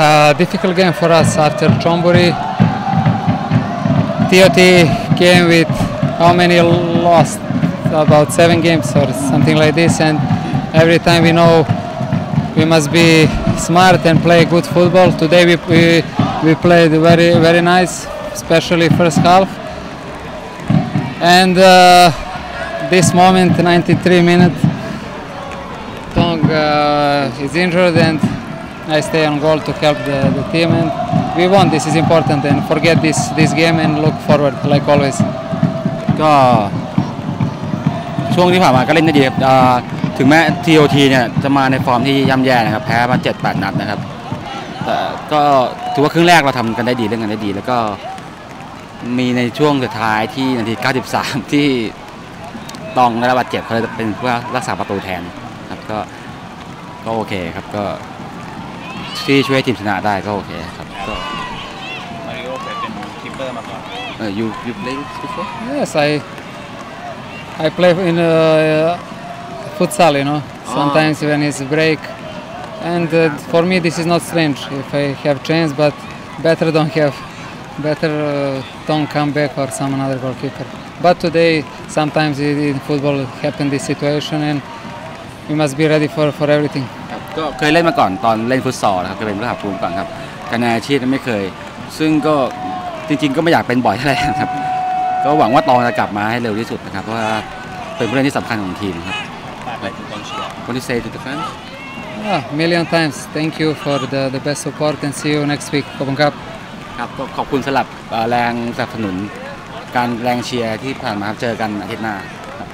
uh, difficult game for us after Chonburi. TOT came with how many lost? About seven games or something like this, and every time we know we must be smart and play good football. Today we we, we played very very nice, especially first half. And uh, this moment, 93 minutes, Tong uh, is injured and I stay on goal to help the, the team and we won. This is important and forget this this game and look forward like always. ก็ช่วงที่ผ่านมาก็เล่นได้ดีครับอ่าถึงแม้ TOT เนี่ยจะมาในฟอร์มที่ย่ำแย่นะครับแพ้มา 7-8 นัดนะครับแต่ก็ถือว่าครึ่งแรกเราทำกันได้ดีเล่นกันได้ดี แล้วก็มีในช่วงสุดท้ายที่นาที 93 ที่ตองได้รับบาดเจ็บเขาเลยเป็นผู้รักษาประตูแทนครับก็ก็โอเคครับก็ ที่ช่วยให้ทีมชนะได้ก็โอเคครับก็ มาริโอเคยเป็นคีปเปอร์มาก่อน เออ you you play before Yes, I I play in uh, futsal, you know. Sometimes when it's break, and uh, for me this is not strange. If I have chance, but better don't have, better uh, don't come back or some another goalkeeper. But today, sometimes in in football happen this situation, and we must be ready for for everything. ครับก็เคยเล่นมาก่อนตอนเล่นฟุตซอลนะครับเคยเป็นผู้หาภูมิก่อนครับการในอาชีพนั้นไม่เคย ซึ่งก็จริง ๆ ก็ไม่อยากเป็นบ่อยเท่าไหร่นะครับ ก็หวังว่าตองจะกลับมาให้เร็วที่สุดนะครับ เพราะว่าเป็นผู้เล่นที่สำคัญของทีมครับฝากอะไรถึงกองเชียร์ What do you say to the fans Ah, million times. Thank you for the, the best support, and see you next week. Kopun Cup. ครับก็ขอบคุณสำหรับเอ่อแรงสนับสนุน การแรงเชียร์ที่ผ่านมาครับเจอกันอาทิตย์หน้าครับ